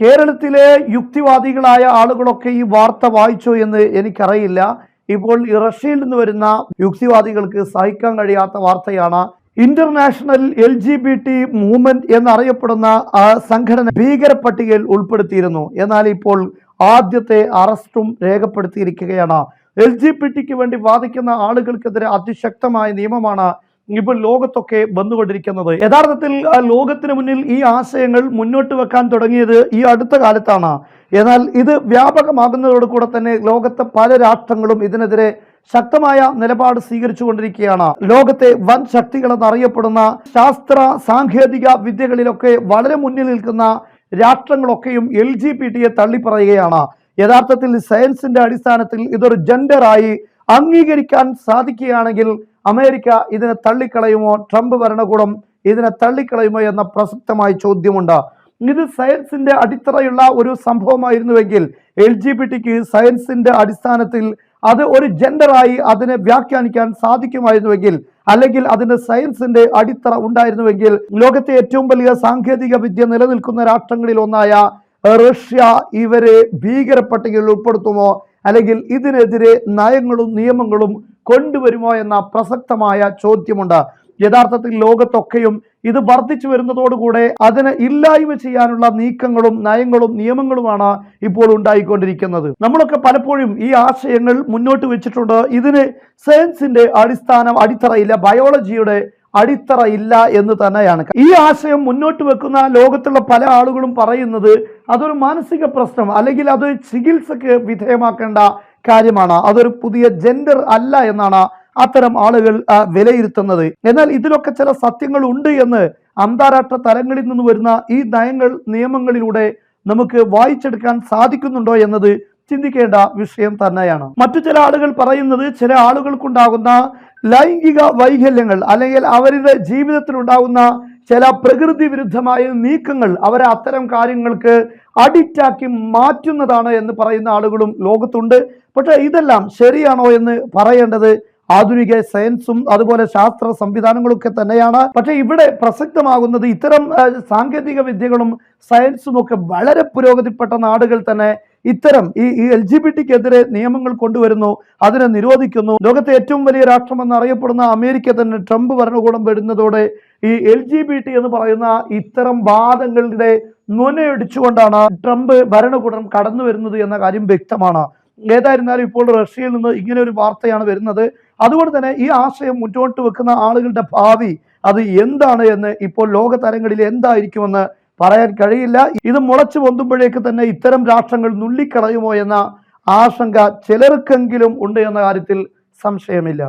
കേരളത്തിലെ യുക്തിവാദികളായ ആളുകളൊക്കെ ഈ വാർത്ത വായിച്ചോ എന്ന് എനിക്കറിയില്ല. ഇപ്പോൾ റഷ്യയിൽ നിന്ന് വരുന്ന യുക്തിവാദികൾക്ക് സഹിക്കാൻ കഴിയാത്ത വാർത്തയാണ്. International L G B T movement എന്നറിയപ്പെടുന്ന സംഘടന ഭീകര പട്ടികയിൽ ഉൾപ്പെടുത്തിയിരുന്നു. എന്നാൽ ഇപ്പോൾ ആദ്യത്തെ അറസ്റ്റും രേഖപ്പെടുത്തിയിരിക്കുകയാണ്. എൽ ജി ബി ടിക്ക് വേണ്ടി വാദിക്കുന്ന ആളുകൾക്കെതിരെ അതിശക്തമായ നിയമമാണ് ഇപ്പോൾ ലോകത്തൊക്കെ വന്നുകൊണ്ടിരിക്കുന്നത്. യഥാർത്ഥത്തിൽ ലോകത്തിന് മുന്നിൽ ഈ ആശയങ്ങൾ മുന്നോട്ട് വെക്കാൻ തുടങ്ങിയത് ഈ അടുത്ത കാലത്താണ്. എന്നാൽ ഇത് വ്യാപകമാകുന്നതോടുകൂടെ തന്നെ ലോകത്തെ പല രാഷ്ട്രങ്ങളും ഇതിനെതിരെ ശക്തമായ നിലപാട് സ്വീകരിച്ചുകൊണ്ടിരിക്കുകയാണ്. ലോകത്തെ വൻ ശക്തികളെന്നറിയപ്പെടുന്ന ശാസ്ത്ര സാങ്കേതിക വിദ്യകളിലൊക്കെ വളരെ മുന്നിൽ നിൽക്കുന്ന രാഷ്ട്രങ്ങളൊക്കെയും എൽ ജി പി ടിയെ തള്ളിപ്പറയുകയാണ്. യഥാർത്ഥത്തിൽ സയൻസിന്റെ അടിസ്ഥാനത്തിൽ ഇതൊരു ജെൻഡറായി അംഗീകരിക്കാൻ സാധിക്കുകയാണെങ്കിൽ അമേരിക്ക ഇതിനെ തള്ളിക്കളയുമോ? ട്രംപ് ഭരണകൂടം ഇതിനെ തള്ളിക്കളയുമോ എന്ന പ്രസക്തമായ ചോദ്യമുണ്ട്. ഇത് സയൻസിന്റെ അടിത്തറയുള്ള ഒരു സംഭവമായിരുന്നുവെങ്കിൽ എൽ ജി ബി ടിക്ക് സയൻസിന്റെ അടിസ്ഥാനത്തിൽ അത് ഒരു ജെൻഡറായി അതിനെ വ്യാഖ്യാനിക്കാൻ സാധിക്കുമായിരുന്നുവെങ്കിൽ അല്ലെങ്കിൽ അതിന് സയൻസിന്റെ അടിത്തറ ഉണ്ടായിരുന്നുവെങ്കിൽ ലോകത്തെ ഏറ്റവും വലിയ സാങ്കേതിക വിദ്യ നിലനിൽക്കുന്ന രാഷ്ട്രങ്ങളിൽ ഒന്നായ റഷ്യ ഇവരെ ഭീകര പട്ടികയിൽ ഉൾപ്പെടുത്തുമോ? അല്ലെങ്കിൽ ഇതിനെതിരെ നയങ്ങളും നിയമങ്ങളും കൊണ്ടുവരുമോ എന്ന പ്രസക്തമായ ചോദ്യമുണ്ട്. യഥാർത്ഥത്തിൽ ലോകത്തൊക്കെയും ഇത് വർദ്ധിച്ചു വരുന്നതോടുകൂടെ അതിനെ ഇല്ലായ്മ ചെയ്യാനുള്ള നീക്കങ്ങളും നയങ്ങളും നിയമങ്ങളുമാണ് ഇപ്പോൾ ഉണ്ടായിക്കൊണ്ടിരിക്കുന്നത്. നമ്മളൊക്കെ പലപ്പോഴും ഈ ആശയങ്ങൾ മുന്നോട്ട് വെച്ചിട്ടുണ്ട്. ഇതിന് സയൻസിന്റെ അടിസ്ഥാനം അടിത്തറയില്ല ബയോളജിയുടെ അടിത്തറ ഇല്ല എന്ന് തന്നെയാണ്. ഈ ആശയം മുന്നോട്ട് വെക്കുന്ന ലോകത്തുള്ള പല ആളുകളും പറയുന്നത് അതൊരു മാനസിക പ്രശ്നം അല്ലെങ്കിൽ അത് ചികിത്സക്ക് വിധേയമാക്കേണ്ട കാര്യമാണ്. അതൊരു പുതിയ ജെൻഡർ അല്ല എന്നാണ് അത്തരം ആളുകൾ വിലയിരുത്തുന്നത്. എന്നാൽ ഇതിലൊക്കെ ചില സത്യങ്ങൾ ഉണ്ട് എന്ന് അന്താരാഷ്ട്ര തലങ്ങളിൽ നിന്ന് വരുന്ന ഈ നയങ്ങൾ നിയമങ്ങളിലൂടെ നമുക്ക് വായിച്ചെടുക്കാൻ സാധിക്കുന്നുണ്ടോ എന്നത് ചിന്തിക്കേണ്ട വിഷയം തന്നെയാണ്. മറ്റു ചില ആളുകൾ പറയുന്നത് ചില ആളുകൾക്കുണ്ടാകുന്ന ലൈംഗിക വൈകല്യങ്ങൾ അല്ലെങ്കിൽ അവരുടെ ജീവിതത്തിൽ ഉണ്ടാകുന്ന ചില പ്രകൃതി വിരുദ്ധമായ നീക്കങ്ങൾ അവരെ അത്തരം കാര്യങ്ങൾക്ക് അഡിക്റ്റാക്കി മാറ്റുന്നതാണ് എന്ന് പറയുന്ന ആളുകളും ലോകത്തുണ്ട്. പക്ഷേ ഇതെല്ലാം ശരിയാണോ എന്ന് പറയേണ്ടത് ആധുനിക സയൻസും അതുപോലെ ശാസ്ത്ര സംവിധാനങ്ങളൊക്കെ തന്നെയാണ്. പക്ഷേ ഇവിടെ പ്രസക്തമാകുന്നത് ഇത്തരം സാങ്കേതിക വിദ്യകളും സയൻസും ഒക്കെ വളരെ പുരോഗതിപ്പെട്ട നാടുകൾ തന്നെ ഇത്തരം ഈ ഈ എൽ ജി ബി ടിക്കെതിരെ നിയമങ്ങൾ കൊണ്ടുവരുന്നു അതിനെ നിരോധിക്കുന്നു. ലോകത്തെ ഏറ്റവും വലിയ രാഷ്ട്രമെന്ന് അറിയപ്പെടുന്ന അമേരിക്ക തന്നെ ട്രംപ് ഭരണകൂടം വരുന്നതോടെ ഈ എൽ ജി ബി ടി എന്ന് പറയുന്ന ഇത്തരം വാദങ്ങളുടെ നുനയടിച്ചുകൊണ്ടാണ് ട്രംപ് ഭരണകൂടം കടന്നു വരുന്നത് എന്ന കാര്യം വ്യക്തമാണ്. ഏതായിരുന്നാലും ഇപ്പോൾ റഷ്യയിൽ നിന്ന് ഇങ്ങനെ ഒരു വാർത്തയാണ് വരുന്നത്. അതുകൊണ്ട് തന്നെ ഈ ആശയം മുന്നോട്ട് വെക്കുന്ന ആളുകളുടെ ഭാവി അത് എന്താണ് എന്ന് ഇപ്പോൾ ലോക തരങ്ങളിൽ എന്തായിരിക്കുമെന്ന് പറയാൻ കഴിയില്ല. ഇത് മുളച്ചു പൊന്തുമ്പോഴേക്ക് തന്നെ ഇത്തരം രാഷ്ട്രങ്ങൾ നുള്ളിക്കളയുമോ എന്ന ആശങ്ക ചിലർക്കെങ്കിലും ഉണ്ട് എന്ന കാര്യത്തിൽ സംശയമില്ല.